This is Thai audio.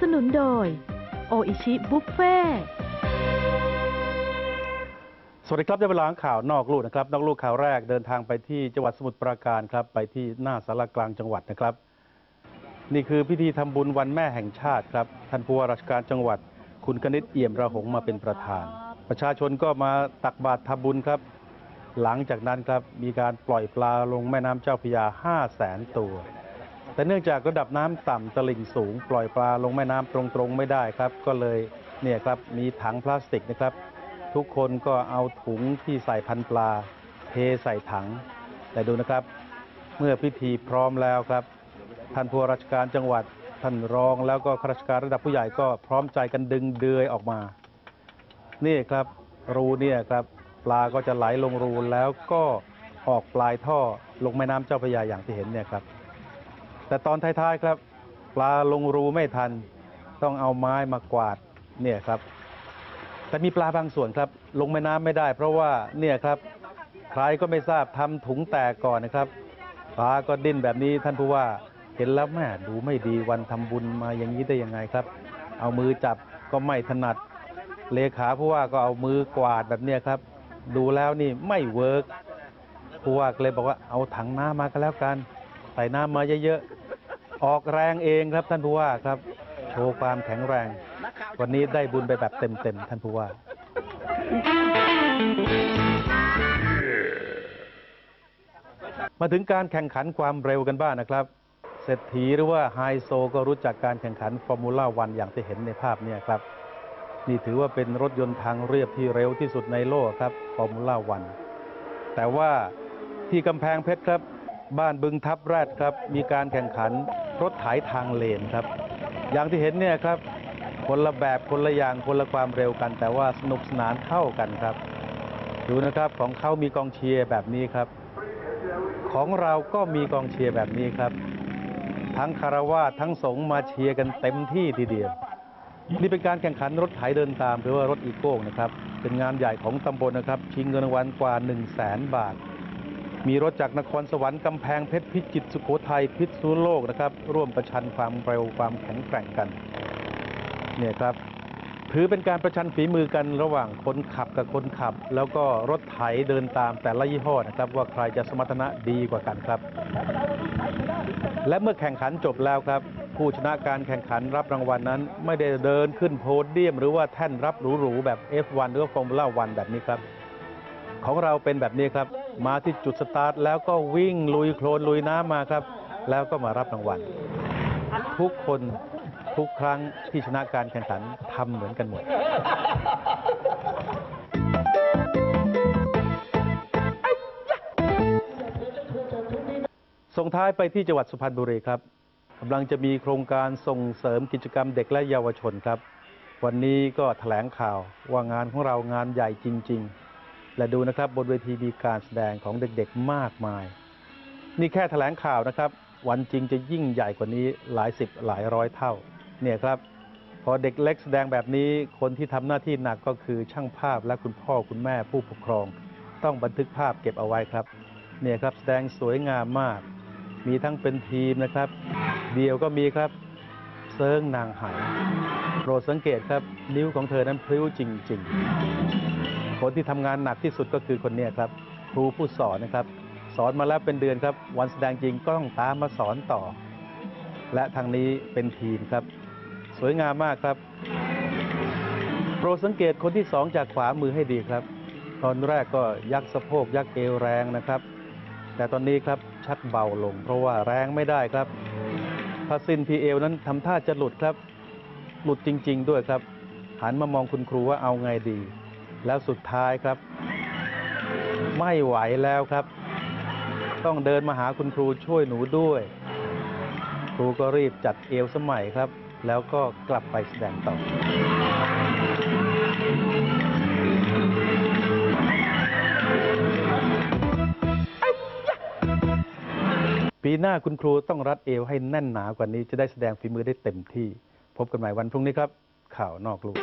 สนุนโดย โออิชิบุฟเฟ่สวัสดีครับได้เวลาของข่าวนอกลู่นะครับ นอกลู่ข่าวแรกเดินทางไปที่จังหวัดสมุทรปราการครับ ไปที่หน้าสารกลางจังหวัดนะครับ นี่คือพิธีทำบุญวันแม่แห่งชาติครับ ท่านผู้ว่าราชการจังหวัด คุณกนิษฐ์เอี่ยมระหงมาเป็นประธาน ประชาชนก็มาตักบาตรทำบุญครับ หลังจากนั้นครับมีการปล่อยปลาลงแม่น้ำเจ้าพระยา5 0 0แสนตัว แต่เนื่องจากระดับน้ำต่ำตลิ่งสูง ปล่อยปลาลงแม่น้ำตรงๆไม่ได้ครับ ก็เลยเนี่ยครับมีถังพลาสติกนะครับ ทุกคนก็เอาถุงที่ใส่พันปลา เทใส่ถัง แต่ดูนะครับ เมื่อพิธีพร้อมแล้วครับ ท่านผู้ราชการจังหวัดท่านรองแล้วก็ข้าราชการระดับผู้ใหญ่ก็พร้อมใจกันดึงเดือยออกมา นี่ครับรูเนี่ยครับปลาก็จะไหลลงรูแล้วก็ออกปลายท่อลงแม่น้ำเจ้าพระยาอย่างที่เห็นเนี่ยครับ แต่ตอนท้ายๆครับ ปลาลงรูไม่ทัน ต้องเอาไม้มากวาดเนี่ยครับ แต่มีปลาบางส่วนครับ ลงแม่น้ำไม่ได้ เพราะว่าเนี่ยครับใครก็ไม่ทราบทำถุงแตกก่อนนะครับปลาก็ดิ้นแบบนี้ท่านผู้ว่าเห็นแล้วแม่ดูไม่ดีวันทำบุญมาอย่างนี้ได้ยังไงครับ เอามือจับก็ไม่ถนัดเลขาผู้ว่าก็เอามือกวาดแบบเนี้ยครับ ดูแล้วนี่ไม่เวิร์กผู้ว่าเลยบอกว่าเอาถังน้ำมาก็แล้วกัน ใส่น้ำมาเยอะๆ ออกแรงเองครับท่านผู้ว่าครับโชว์ความแข็งแรง วันนี้ได้บุญไปแบบเต็มๆท่านผู้ว่า มาถึงการแข่งขันความเร็วกันบ้างนะครับเศรษฐีหรือว่าไฮโซก็รู้จักการแข่งขันฟอร์มูล่าวันอย่างที่เห็นในภาพเนี่ยครับ นี่ถือว่าเป็นรถยนต์ทางเรียบที่เร็วที่สุดในโลกครับฟอร์มูล่าวันแต่ว่าที่กำแพงเพชรครับ บ้านบึงทับแรดครับ มีการแข่งขัน รถไถทางเลนครับ อย่างที่เห็นเนี่ยครับ คนละแบบคนละอย่างคนละความเร็วกัน แต่ว่าสนุกสนานเท่ากันครับ ดูนะครับของเขามีกองเชียร์แบบนี้ครับ ของเราก็มีกองเชียร์แบบนี้ครับ ทั้งคารวาทั้งสงมาเชียร์กันเต็มที่ทีเดียว นี่เป็นการแข่งขันรถไถเดินตามหรือว่ารถอีโก้งนะครับ เป็นงานใหญ่ของตำบลนะครับ ชิงเงินรางวัลกว่า 1 0 0 0 0แสนบาท มีรถจากนครสวรรค์กำแพงเพชรพิจิตรสุโขทัยพิษณุโลกนะครับ ร่วมประชันความเร็วความแข็งแกร่งกัน เนี่ยครับ ถือเป็นการประชันฝีมือกันระหว่างคนขับกับคนขับ แล้วก็รถไถเดินตามแต่ละยี่ห้อนะครับ ว่าใครจะสมรรถนะดีกว่ากันครับ และเมื่อแข่งขันจบแล้วครับ ผู้ชนะการแข่งขันรับรางวัลนั้น ไม่ได้เดินขึ้นโพเดียม หรือว่าแท่นรับหรูๆแบบ F1 หรือว่าฟอร์มูล่าวันแบบนี้ครับ ของเราเป็นแบบนี้ครับ มาที่จุดสตาร์ทแล้วก็วิ่งลุยโคลนลุยน้ำมาครับ แล้วก็มารับรางวัล ทุกคนทุกครั้งที่ชนะการแข่งขันทำเหมือนกันหมดส่งท้ายไปที่จังหวัดสุพรรณบุรีครับกำลังจะมีโครงการส่งเสริมกิจกรรมเด็กและเยาวชนครับ วันนี้ก็แถลงข่าวว่างานของเรางานใหญ่จริง ๆ และดูนะครับบนเวทีมีการแสดงของเด็กๆมากมาย นี่แค่แถลงข่าวนะครับ วันจริงจะยิ่งใหญ่กว่านี้หลายสิบหลายร้อยเท่า เนี่ยครับ พอเด็กเล็กแสดงแบบนี้คนที่ทำหน้าที่หนักก็คือช่างภาพและคุณพ่อคุณแม่ผู้ปกครอง ต้องบันทึกภาพเก็บเอาไว้ครับ เนี่ยครับแสดงสวยงามมาก มีทั้งเป็นทีมนะครับ เดียวก็มีครับเซิร์งนางไห โปรดสังเกตครับ นิ้วของเธอนั้นพริ้วจริง ๆ คนที่ทำงานหนักที่สุดก็คือคนนี้ครับ ครูผู้สอนนะครับ สอนมาแล้วเป็นเดือนครับ วันแสดงจริงก็ต้องตามมาสอนต่อ และทางนี้เป็นทีมครับ สวยงามมากครับ โปรดสังเกตคนที่สองจากขวามือให้ดีครับ ตอนแรกก็ยักสะโพกยักเอวแรงนะครับ แต่ตอนนี้ครับชักเบาลง เพราะว่าแรงไม่ได้ครับผ้าสิ้นทีเอวนั้นทำท่าจะหลุดครับ หลุดจริง ๆ ด้วยครับ หันมามองคุณครูว่าเอาไงดี แล้วสุดท้ายครับ ไม่ไหวแล้วครับ ต้องเดินมาหาคุณครูช่วยหนูด้วย ครูก็รีบจัดเอวสมัยครับ แล้วก็กลับไปแสดงต่อปีหน้าคุณครูต้องรัดเอวให้แน่นหนากว่านี้จะได้แสดงฝีมือได้เต็มที่ พบกันใหม่วันพรุ่งนี้ครับข่าวนอกลูก